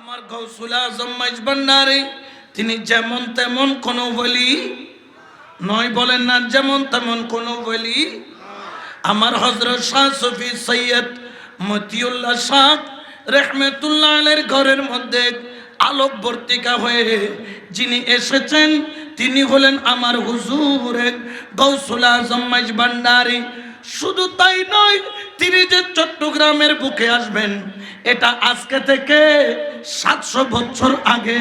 আমার গৌসুল আজম মাইজবান্ডারে তিনি যেমন তেমন কোনো বলি নয় বলেন না, যেমন তেমন কোনো বলি। আমার হজরত শাহ সফি সৈয়দ মতিউল্লাহ শাহ রেহমেতুল্লাহ আলের ঘরের মধ্যে আলোক বর্তিকা হয়ে যিনি এসেছেন, তিনি হলেন আমার হুজুরে গৌসুল আজম মাইজবান্ডারি শুধু তাই নয় তিনি যে চট্টগ্রামের বুকে আসবেন, এটা আজকে থেকে সাতশো বছর আগে,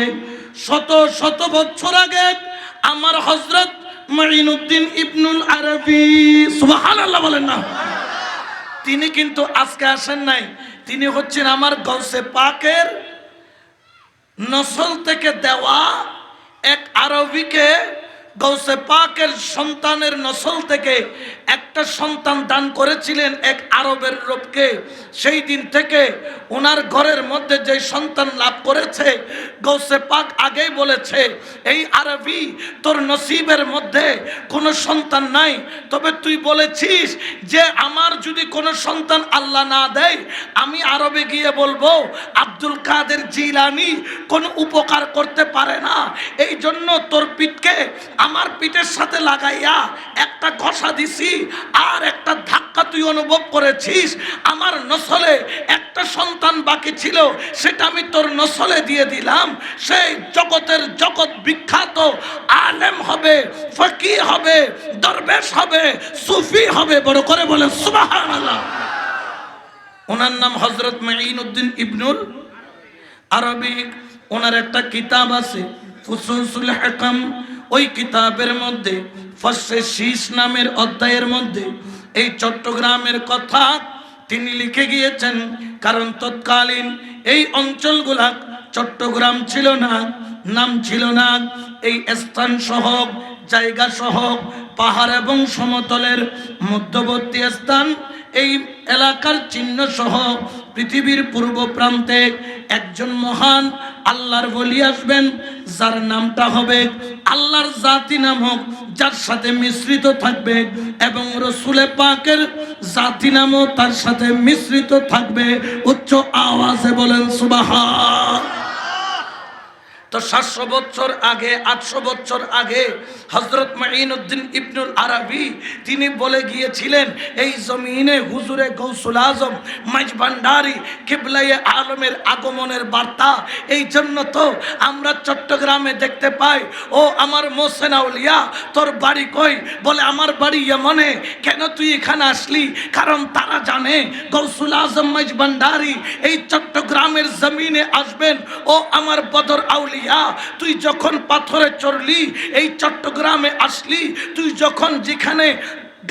শত শত বছর আগে আমার হজরত মঈনুদ্দিন ইবনুল আরবি, সুবহানাল্লাহ বলেন না। তিনি কিন্তু আজকে আসেন নাই, তিনি হচ্ছেন আমার গৌসে পাকের নসল থেকে দেওয়া এক আরবিকে গৌসে পাকের সন্তানের নসল থেকে একটা সন্তান দান করেছিলেন এক আরবের রূপকে সেই দিন থেকে ওনার ঘরের মধ্যে যে সন্তান লাভ করেছে গৌসে পাক আগেই বলেছে, এই আরবি তোর নসিবের মধ্যে কোনো সন্তান নাই। তবে তুই বলেছিস যে আমার যদি কোনো সন্তান আল্লাহ না দেয়, আমি আরবে গিয়ে বলব, আব্দুল কাদের জিলানি কোনো উপকার করতে পারে না। এই জন্য তোর পিঠকে আমার পিঠের সাথে লাগাইয়া একটা ঘষা দিছি, আর একটা ধাক্কা তুই অনুভব করেছিস। আমার নসলে একটা সন্তান বাকি ছিল, সেটা আমি তোর নসলে দিয়ে দিলাম। সেই জগতের জগৎ বিখ্যাত আলেম হবে ফকি হবে, দরবেশ হবে, সুফি হবে। বড় করে বলে সুবহানাল্লাহ। ওনার নাম হজরত মাইনুদ্দিন ইবনুল আরবি। ওনার একটা কিতাব আছে ফুসুসুল হাকাম ওই কিতাবের মধ্যে ফসে শীষ নামের অধ্যায়ের মধ্যে, এই চট্টগ্রামের কথা তিনি লিখে গিয়েছেন। কারণ তৎকালীন এই অঞ্চলগুলা চট্টগ্রাম ছিল না, নাম ছিল না। এই স্থান সহ জায়গা সহ পাহাড় এবং সমতলের মধ্যবর্তী স্থান, এই এলাকার চিহ্ন সহ পৃথিবীর পূর্ব প্রান্তে একজন মহান আল্লাহর বলি আসবেন। যার নামটা হবে আল্লাহর জাতি নাম হোক, যার সাথে মিশ্রিত থাকবে এবং রসুলে পাকের জাতি নামও তার সাথে মিশ্রিত থাকবে। উচ্চ আওয়াজে বলেন সুবাহা তো সাতশো বছর আগে, আটশো বছর আগে হজরত মাইনুদ্দিন ইবনুল আরবি তিনি বলে গিয়েছিলেন, এই জমিনে হুজুরে গৌসুল আজম মাইজ ভান্ডারি কিবলাইয়ে আলমের আগমনের বার্তা। এই জন্য তো আমরা চট্টগ্রামে দেখতে পাই, ও আমার মোসেন আউলিয়া, তোর বাড়ি কই? বলে, আমার বাড়ি ইয়েমনে। কেন তুই এখানে আসলি? কারণ তারা জানে গৌসুল আজম মাইজ ভান্ডারি এই চট্টগ্রামের জমিনে আসবেন। ও আমার বদর আউলিয়া। তুই যখন পাথরে চড়লি এই চট্টগ্রামে আসলি তুই যখন যেখানে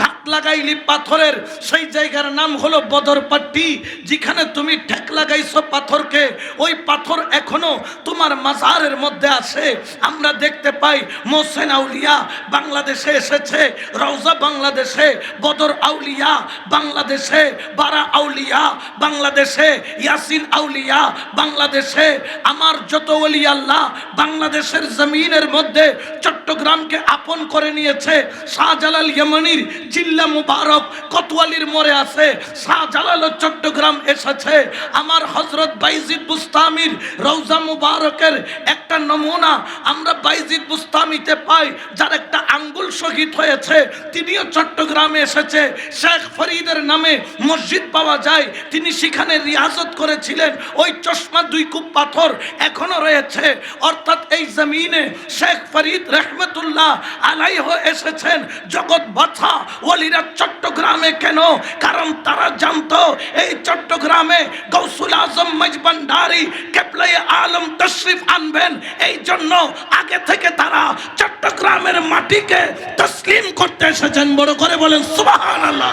ঘাট লাগাইলি পাথরের, সেই জায়গার নাম হলো বদরপাট্টি, যেখানে তুমি ঠেক লাগাইছো পাথরকে। ওই পাথর এখনও তোমার মাজারের মধ্যে আছে। আমরা দেখতে পাই মোসেন আউলিয়া বাংলাদেশে এসেছে, রওজা বাংলাদেশে, বদর আউলিয়া বাংলাদেশে, বারা আউলিয়া বাংলাদেশে, ইয়াসিন আউলিয়া বাংলাদেশে। আমার যত ওলি আল্লাহ বাংলাদেশের জমিনের মধ্যে চট্টগ্রামকে আপন করে নিয়েছে, শাহজালাল ইয়েমনির জিল্লা মুবারক কতোয়ালির মোড়ে আছে। শাহজালাল চট্টগ্রাম এসেছে। আমার হজরত বাইজিদ বুস্তামির রৌজা মুবারকের একটা নমুনা আমরা বাইজিদ বুস্তামিতে পাই, যার একটা আঙ্গুল শহীদ হয়েছে। তিনিও চট্টগ্রামে এসেছে। শেখ ফরিদের নামে মসজিদ পাওয়া যায়, তিনি সেখানে রিয়াজত করেছিলেন। ওই চশমা, দুই কূপ পাথর এখনও রয়েছে। অর্থাৎ এই জমিনে শেখ ফরিদ রহমতুল্লাহ আলাইহ এসেছেন। জগৎ বাছা, ওলিরা চট্টগ্রামে কেন? কারণ তারা জানতো, এই চট্টগ্রামে গৌসুল আজম মজবান্ডারি কেপলাই আলম তশরিফ আনবেন। এই জন্য আগে থেকে তারা চট্টগ্রামের মাটিকে তসলিম করতে এসেছেন। বড় করে বলেন সুবাহান আল্লাহ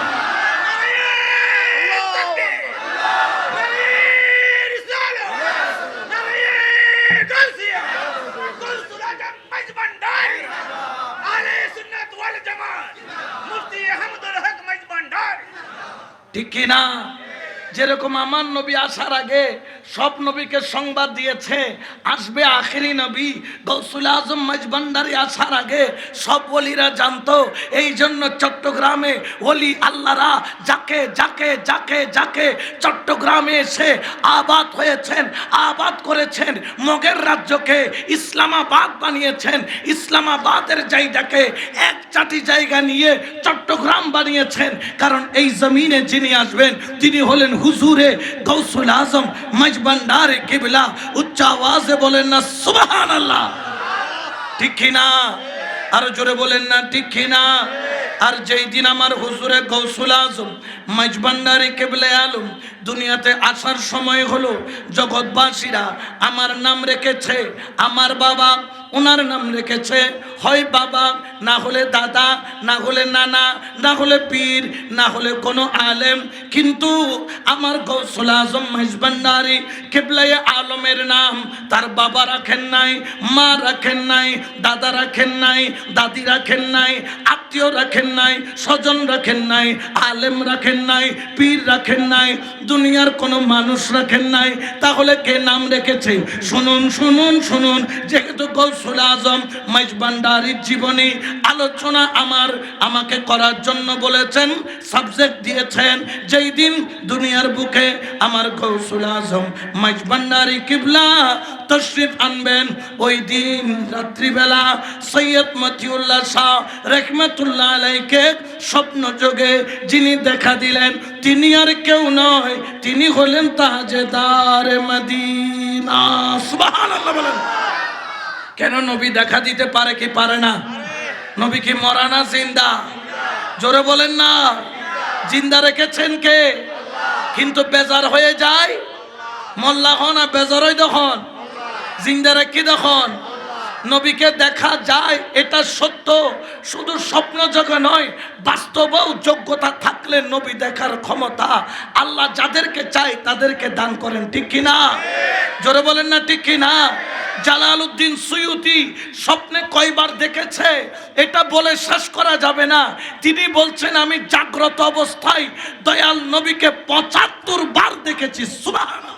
ঠিক কিনা? যেরকম আমার নবী আসার আগে সব নবীকে সংবাদ দিয়েছে, আসবে আখেরি নবী, গৌসুল আজম মাঝবান্ডারি আসার আগে সব ওলিরা জানতো এই জন্য চট্টগ্রামে অলি আল্লাহরা যাকে যাকে যাকে যাকে চট্টগ্রামে এসে আবাদ হয়েছেন, আবাদ করেছেন, মগের রাজ্যকে ইসলামাবাদ বানিয়েছেন, ইসলামাবাদের জায়গাকে এক চাটি জায়গা নিয়ে চট্টগ্রাম বানিয়েছেন, কারণ এই জমিনে যিনি আসবেন, তিনি হলেন হুজুরে গৌসুল আজম মজবান্ডারে কিবলা, উচ্চ আওয়াজে বলেন না সুবাহান আল্লাহ ঠিক কিনা আর জোরে বলেন না, ঠিক কিনা আর যেই দিন আমার হুজুরে গৌসুল আজম মাইজবান্ডারে কেবলে আলম, দুনিয়াতে আসার সময় হলো, জগৎবাসীরা আমার নাম রেখেছে, আমার বাবা ওনার নাম রেখেছে, হয় বাবা, না হলে দাদা, না হলে নানা, না হলে পীর, না হলে কোনো আলেম। কিন্তু আমার গৌসুল আজম মজবান্ডারি কেবলাই আলমের নাম, তার বাবা রাখেন নাই, মা রাখেন নাই, দাদা রাখেন নাই, দাদি রাখেন নাই, আত্মীয় রাখেন নাই, স্বজন রাখেন নাই, আলেম রাখেন নাই, পীর রাখেন নাই, দুনিয়ার কোনো মানুষ রাখেন নাই। তাহলে কে নাম রেখেছে? শুনুন শুনুন শুনুন, যেহেতু গৌসুল আজম মাইজবান্ডারির জীবনী আলোচনা আমার আমাকে করার জন্য বলেছেন সাবজেক্ট দিয়েছেন, যেই দিন দুনিয়ার বুকে আমার গৌসুল আজম মাইজবান্ডারি কিবলা তশরিফ আনবেন, ওই দিন রাত্রিবেলা সৈয়দ মতিউল্লাহ শাহ রহমতুল্লাহ আলাইকে স্বপ্ন যোগে যিনি দেখা দিলেন, তিনি আর কেউ নয়, তিনি হলেন তাজেদার মদিনা। সুবহানাল্লাহ বলেন। কেন নবী দেখা দিতে পারে কি পারে না? নবী কি মরা না জিন্দা? জোরে বলেন না। জিন্দা রেখেছেন কে? কিন্তু বেজার হয়ে যায়। মোল্লা হন আর বেজার হই তখন জিন্দা রেখে তখন নবীকে দেখা যায়, এটা সত্য। শুধু স্বপ্ন যোগে নয়, বাস্তবেও যোগ্যতা থাকলে নবী দেখার ক্ষমতা আল্লাহ যাদেরকে চায় তাদেরকে দান করেন, ঠিক কিনা? জোরে বলেন না, ঠিক কিনা? জালাল উদ্দিন সুয়ুতি স্বপ্নে কয়বার দেখেছে, এটা বলে শেষ করা যাবে না। তিনি বলছেন, আমি জাগ্রত অবস্থায় দয়াল নবীকে পঁচাত্তর বার দেখেছি, সুবহানাল্লাহ।